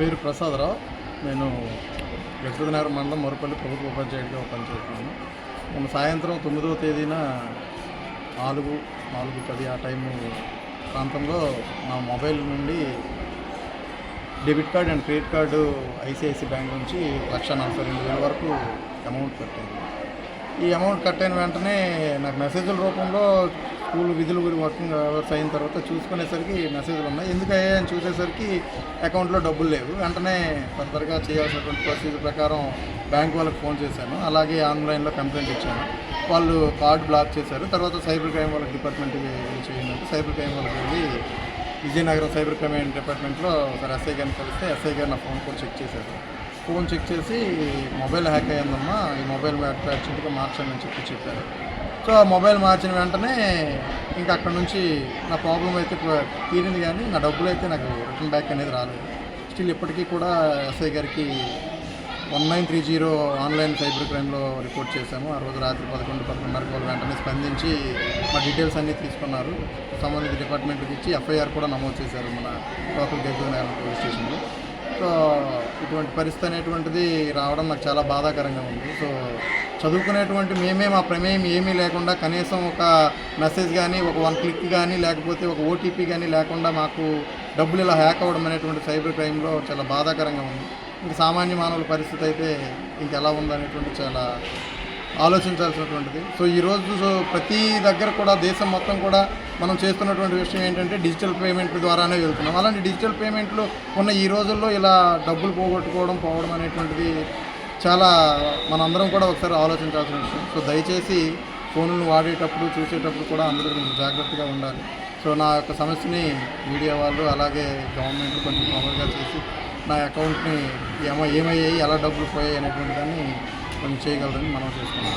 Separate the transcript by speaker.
Speaker 1: పేరు ప్రసాదరావు. నేను నగర్ మండలం మరుపల్లి ప్రభుత్వ ఉపాధ్యాయుడిగా పనిచేస్తున్నాను మొన్న సాయంత్రం తొమ్మిదవ తేదీన నాలుగు నాలుగు పది ఆ టైము ప్రాంతంలో నా మొబైల్ నుండి debit card and credit card ICICI bank నుంచి లక్ష నలభై రెండు వేల వరకు అమౌంట్ కట్టాను ఈ అమౌంట్ కట్ అయిన వెంటనే నాకు మెసేజ్ల రూపంలో స్కూల్ విధులు గురి వర్కింగ్ అవర్స్ అయిన తర్వాత చూసుకునేసరికి మెసేజ్లు ఉన్నాయి. ఎందుకు అని చూసేసరికి అకౌంట్లో డబ్బులు లేవు. వెంటనే ఫర్దర్గా చేయాల్సినటువంటి ప్రొసీజర్ ప్రకారం బ్యాంక్ వాళ్ళకి ఫోన్ చేశాను. అలాగే ఆన్లైన్లో కంప్లైంట్ ఇచ్చాను. వాళ్ళు కార్డ్ బ్లాక్ చేశారు. తర్వాత సైబర్ క్రైమ్ వాళ్ళకి డిపార్ట్మెంట్కి చేయండి సైబర్ క్రైమ్ వాళ్ళకి వెళ్ళి విజయనగరం సైబర్ క్రైమ్ డిపార్ట్మెంట్లో ఒకసారి ఎస్ఐ గారిని కలిస్తే ఎస్ఐ గారు నా ఫోన్ కూడా చెక్ చేశారు. ఫోన్ చెక్ చేసి మొబైల్ హ్యాక్ అయ్యిందమ్మా. ఈ మొబైల్ అర్జెంట్గా మార్చాలని చెప్పి చెప్పారు. సో ఆ మొబైల్ మార్చిన వెంటనే ఇంకా అక్కడ నుంచి నా ప్రాబ్లం అయితే తీరింది కానీ నా డబ్బులు అయితే నాకు రిటర్న్ బ్యాక్ అనేది రాలేదు. స్టిల్ ఇప్పటికీ కూడా ఎస్ఐ గారికి one nine three zero online cyber క్రైమ్లో report చేశాము. ఆ రోజు రాత్రి పదకొండు పదకొండున్నరకు వాళ్ళు వెంటనే స్పందించి మా డీటెయిల్స్ అన్నీ తీసుకున్నారు. సంబంధిత డిపార్ట్మెంట్కి ఇచ్చి ఎఫ్ఐఆర్ కూడా నమోదు చేశారు మన లోకల్ గెజ్జనగర్ పోలీస్ స్టేషన్లో. సో ఇటువంటి పరిస్థితి అనేటువంటిది రావడం నాకు చాలా బాధాకరంగా ఉంది. సో చదువుకునేటువంటి మేమే మా ప్రమేయం ఏమీ లేకుండా కనీసం ఒక మెసేజ్ కానీ ఒక వన్ క్లిక్ కానీ లేకపోతే ఒక ఓటీపీ కానీ లేకుండా మాకు డబ్బులు ఇలా హ్యాక్ అవ్వడం అనేటువంటి సైబర్ క్రైమ్లో చాలా బాధాకరంగా ఉంది. ఇంకా సామాన్య మానవుల పరిస్థితి అయితే ఇంకెలా ఉందనేటువంటి చాలా ఆలోచించాల్సినటువంటిది. సో ఈరోజు సో ప్రతి దగ్గర కూడా దేశం మొత్తం కూడా మనం చేస్తున్నటువంటి విషయం ఏంటంటే డిజిటల్ పేమెంట్ ద్వారానే వెళ్తున్నాం. అలాంటి డిజిటల్ పేమెంట్లు ఉన్న ఈ రోజుల్లో ఇలా డబ్బులు పోగొట్టుకోవడం పోవడం అనేటువంటిది చాలా మనందరం కూడా ఒకసారి ఆలోచించాల్సిన విషయం. సో దయచేసి ఫోన్లు వాడేటప్పుడు చూసేటప్పుడు కూడా అందరూ కొంచెం జాగ్రత్తగా ఉండాలి. సో నా యొక్క సమస్యని మీడియా వాళ్ళు అలాగే గవర్నమెంట్ కొంచెం మామూలుగా చేసి నా అకౌంట్ని ఏమో ఏమయ్యాయి ఎలా డబ్బులు పోయాయి అనేటువంటి దాన్ని కొంచెం చేయగలరని మనం చేసుకున్నాం